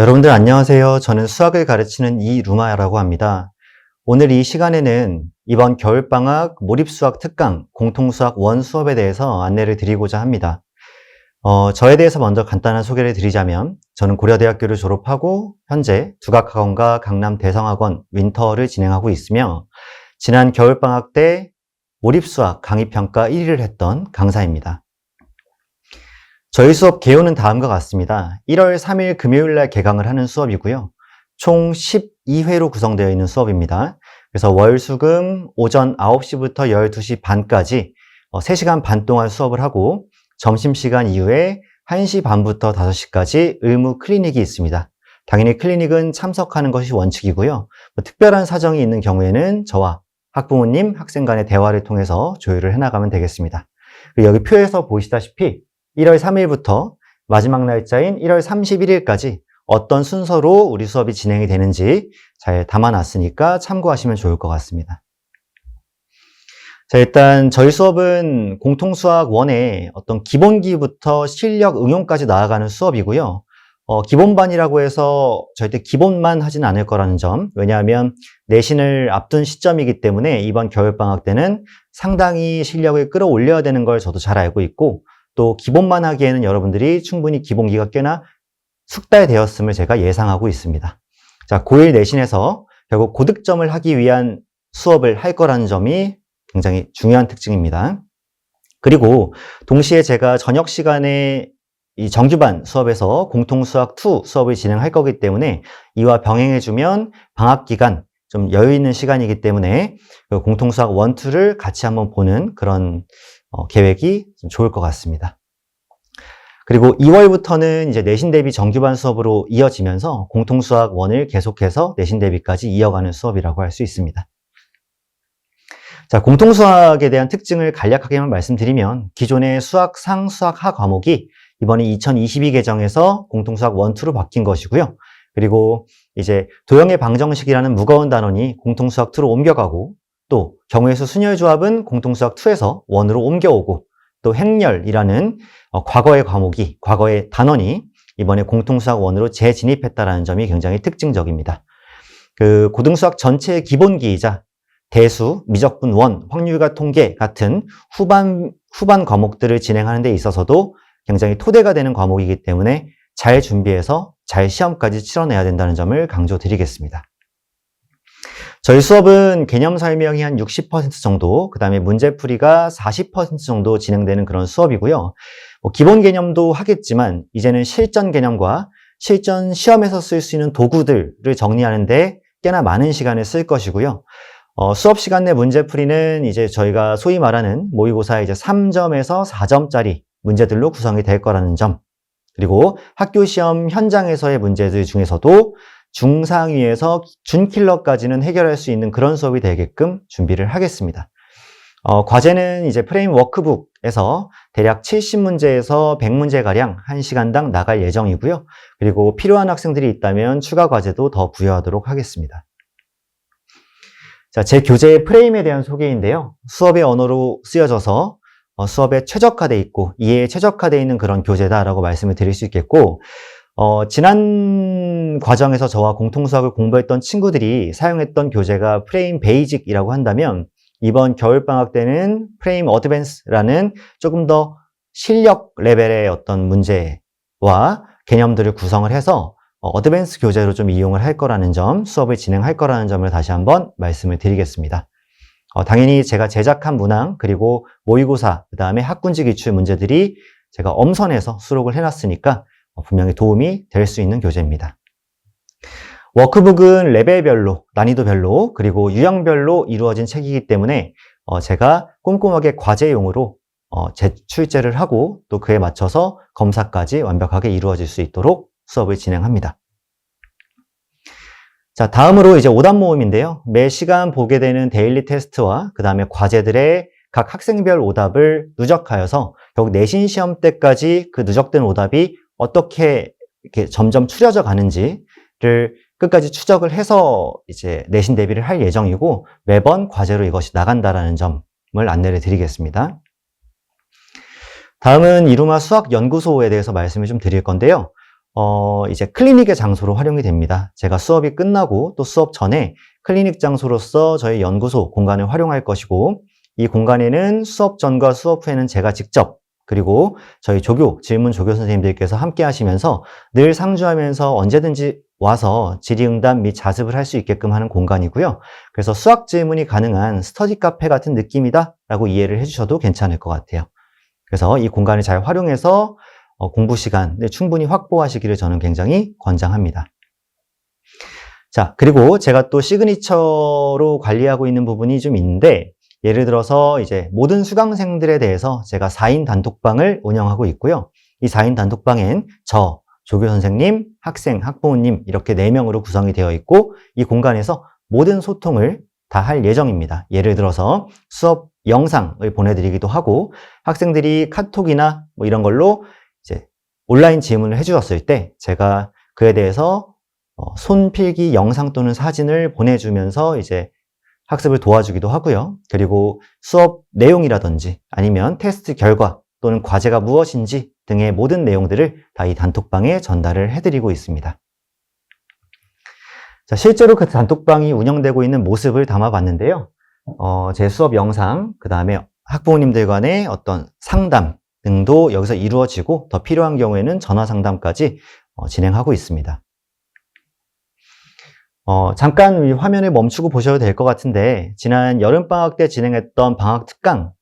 여러분들 안녕하세요. 저는 수학을 가르치는 이루마라고 합니다. 오늘 이 시간에는 이번 겨울방학 몰입수학 특강 공통수학 원 수업에 대해서 안내를 드리고자 합니다. 어, 저에 대해서 먼저 간단한 소개를 드리자면 저는 고려대학교를 졸업하고 현재 두각학원과 강남 대성학원 윈터를 진행하고 있으며 지난 겨울방학 때 몰입수학 강의평가 1위를 했던 강사입니다. 저희 수업 개요는 다음과 같습니다. 1월 3일 금요일 날 개강을 하는 수업이고요. 총 12회로 구성되어 있는 수업입니다. 그래서 월 수 금 오전 9시부터 12시 반까지 3시간 반 동안 수업을 하고 점심시간 이후에 1시 반부터 5시까지 의무 클리닉이 있습니다. 당연히 클리닉은 참석하는 것이 원칙이고요. 뭐 특별한 사정이 있는 경우에는 저와 학부모님, 학생 간의 대화를 통해서 조율을 해나가면 되겠습니다. 여기 표에서 보시다시피 1월 3일부터 마지막 날짜인 1월 31일까지 어떤 순서로 우리 수업이 진행이 되는지 잘 담아놨으니까 참고하시면 좋을 것 같습니다. 자, 일단 저희 수업은 공통수학 1의 어떤 기본기부터 실력 응용까지 나아가는 수업이고요. 어, 기본반이라고 해서 절대 기본만 하진 않을 거라는 점. 왜냐하면 내신을 앞둔 시점이기 때문에 이번 겨울방학 때는 상당히 실력을 끌어올려야 되는 걸 저도 잘 알고 있고 또 기본만 하기에는 여러분들이 충분히 기본기가 꽤나 숙달되었음을 제가 예상하고 있습니다. 자, 고1 내신에서 결국 고득점을 하기 위한 수업을 할 거라는 점이 굉장히 중요한 특징입니다. 그리고 동시에 제가 저녁 시간에 이 정규반 수업에서 공통수학 2 수업을 진행할 거기 때문에 이와 병행해주면 방학 기간 좀 여유 있는 시간이기 때문에 그 공통수학 1, 2를 같이 한번 보는 그런 어, 계획이 좀 좋을 것 같습니다. 그리고 2월부터는 이제 내신 대비 정규반 수업으로 이어지면서 공통수학 1을 계속해서 내신 대비까지 이어가는 수업이라고 할 수 있습니다. 자, 공통수학에 대한 특징을 간략하게만 말씀드리면 기존의 수학 상, 수학 하 과목이 이번에 2022 개정에서 공통수학 1, 2로 바뀐 것이고요. 그리고 이제 도형의 방정식이라는 무거운 단원이 공통수학 2로 옮겨가고 또 경우의 수 순열 조합은 공통수학 2에서 1으로 옮겨오고 또 행렬이라는 어, 과거의 과목이 과거의 단원이 이번에 공통수학 1으로 재진입했다라는 점이 굉장히 특징적입니다. 그 고등수학 전체의 기본기이자 대수, 미적분 원, 확률과 통계 같은 후반 후반 과목들을 진행하는 데 있어서도 굉장히 토대가 되는 과목이기 때문에 잘 준비해서 잘 시험까지 치러내야 된다는 점을 강조드리겠습니다. 저희 수업은 개념 설명이 한 60% 정도, 그 다음에 문제풀이가 40% 정도 진행되는 그런 수업이고요. 뭐 기본 개념도 하겠지만, 이제는 실전 개념과 실전 시험에서 쓸 수 있는 도구들을 정리하는데 꽤나 많은 시간을 쓸 것이고요. 어, 수업 시간 내 문제풀이는 이제 저희가 소위 말하는 모의고사의 이제 3점에서 4점짜리 문제들로 구성이 될 거라는 점. 그리고 학교 시험 현장에서의 문제들 중에서도 중상위에서 준킬러까지는 해결할 수 있는 그런 수업이 되게끔 준비를 하겠습니다. 어, 과제는 이제 프레임 워크북에서 대략 70문제에서 100문제가량 1시간당 나갈 예정이고요. 그리고 필요한 학생들이 있다면 추가 과제도 더 부여하도록 하겠습니다. 자, 제 교재의 프레임에 대한 소개인데요. 수업의 언어로 쓰여져서 어, 수업에 최적화되어 있고 이해에 최적화되어 있는 그런 교재다라고 말씀을 드릴 수 있겠고 어, 지난 과정에서 저와 공통수학을 공부했던 친구들이 사용했던 교재가 프레임 베이직이라고 한다면 이번 겨울방학 때는 프레임 어드밴스라는 조금 더 실력 레벨의 어떤 문제와 개념들을 구성을 해서 어드밴스 교재로 좀 이용을 할 거라는 점, 수업을 진행할 거라는 점을 다시 한번 말씀을 드리겠습니다. 어, 당연히 제가 제작한 문항, 그리고 모의고사, 그 다음에 학군지 기출 문제들이 제가 엄선해서 수록을 해놨으니까 어, 분명히 도움이 될 수 있는 교재입니다. 워크북은 레벨별로, 난이도별로, 그리고 유형별로 이루어진 책이기 때문에 어, 제가 꼼꼼하게 과제용으로 어, 재출제를 하고 또 그에 맞춰서 검사까지 완벽하게 이루어질 수 있도록 수업을 진행합니다. 자, 다음으로 이제 오답 모음인데요. 매 시간 보게 되는 데일리 테스트와 그 다음에 과제들의 각 학생별 오답을 누적하여서 결국 내신 시험 때까지 그 누적된 오답이 어떻게 이렇게 점점 추려져 가는지를 끝까지 추적을 해서 이제 내신 대비를 할 예정이고 매번 과제로 이것이 나간다라는 점을 안내를 드리겠습니다. 다음은 이루마 수학 연구소에 대해서 말씀을 좀 드릴 건데요. 어, 이제 클리닉의 장소로 활용이 됩니다. 제가 수업이 끝나고 또 수업 전에 클리닉 장소로서 저희 연구소 공간을 활용할 것이고, 이 공간에는 수업 전과 수업 후에는 제가 직접 그리고 저희 조교, 질문 조교 선생님들께서 함께 하시면서 늘 상주하면서 언제든지 와서 질의응답 및 자습을 할 수 있게끔 하는 공간이고요. 그래서 수학 질문이 가능한 스터디 카페 같은 느낌이다 라고 이해를 해주셔도 괜찮을 것 같아요. 그래서 이 공간을 잘 활용해서 어, 공부 시간을 충분히 확보하시기를 저는 굉장히 권장합니다. 자, 그리고 제가 또 시그니처로 관리하고 있는 부분이 좀 있는데, 예를 들어서 이제 모든 수강생들에 대해서 제가 4인 단톡방을 운영하고 있고요. 이 4인 단톡방엔 저, 조교 선생님, 학생, 학부모님 이렇게 4명으로 구성이 되어 있고 이 공간에서 모든 소통을 다 할 예정입니다. 예를 들어서 수업 영상을 보내드리기도 하고 학생들이 카톡이나 뭐 이런 걸로 이제 온라인 질문을 해주셨을 때 제가 그에 대해서 어, 손필기 영상 또는 사진을 보내주면서 이제 학습을 도와주기도 하고요. 그리고 수업 내용이라든지 아니면 테스트 결과 또는 과제가 무엇인지 등의 모든 내용들을 다 이 단톡방에 전달을 해드리고 있습니다. 자, 실제로 그 단톡방이 운영되고 있는 모습을 담아봤는데요. 어, 제 수업 영상, 그 다음에 학부모님들 간의 어떤 상담 등도 여기서 이루어지고 더 필요한 경우에는 전화 상담까지 어, 진행하고 있습니다. 어, 잠깐 이 화면을 멈추고 보셔도 될 것 같은데, 지난 여름방학 때 진행했던 방학 특강의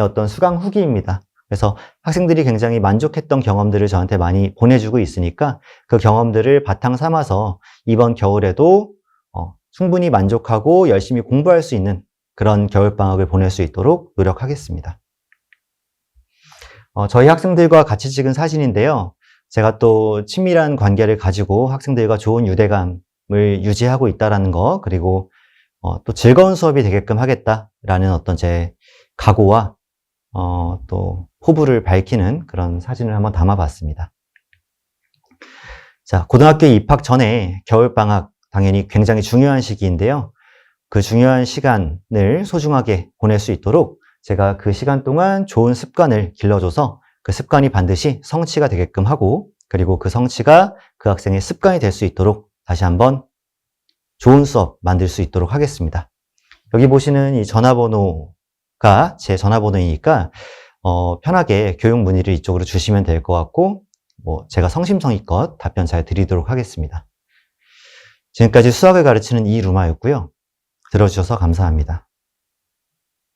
어떤 수강 후기입니다. 그래서 학생들이 굉장히 만족했던 경험들을 저한테 많이 보내주고 있으니까 그 경험들을 바탕 삼아서 이번 겨울에도 어, 충분히 만족하고 열심히 공부할 수 있는 그런 겨울방학을 보낼 수 있도록 노력하겠습니다. 어, 저희 학생들과 같이 찍은 사진인데요. 제가 또 친밀한 관계를 가지고 학생들과 좋은 유대감 을 유지하고 있다라는 거, 그리고 어, 또 즐거운 수업이 되게끔 하겠다라는 어떤 제 각오와 어, 또 포부를 밝히는 그런 사진을 한번 담아봤습니다. 자, 고등학교 입학 전에 겨울방학 당연히 굉장히 중요한 시기인데요. 그 중요한 시간을 소중하게 보낼 수 있도록 제가 그 시간 동안 좋은 습관을 길러줘서 그 습관이 반드시 성취가 되게끔 하고 그리고 그 성취가 그 학생의 습관이 될 수 있도록 다시 한번 좋은 수업 만들 수 있도록 하겠습니다. 여기 보시는 이 전화번호가 제 전화번호이니까 어, 편하게 교육 문의를 이쪽으로 주시면 될 것 같고 뭐 제가 성심성의껏 답변 잘 드리도록 하겠습니다. 지금까지 수학을 가르치는 이루마였고요. 들어주셔서 감사합니다.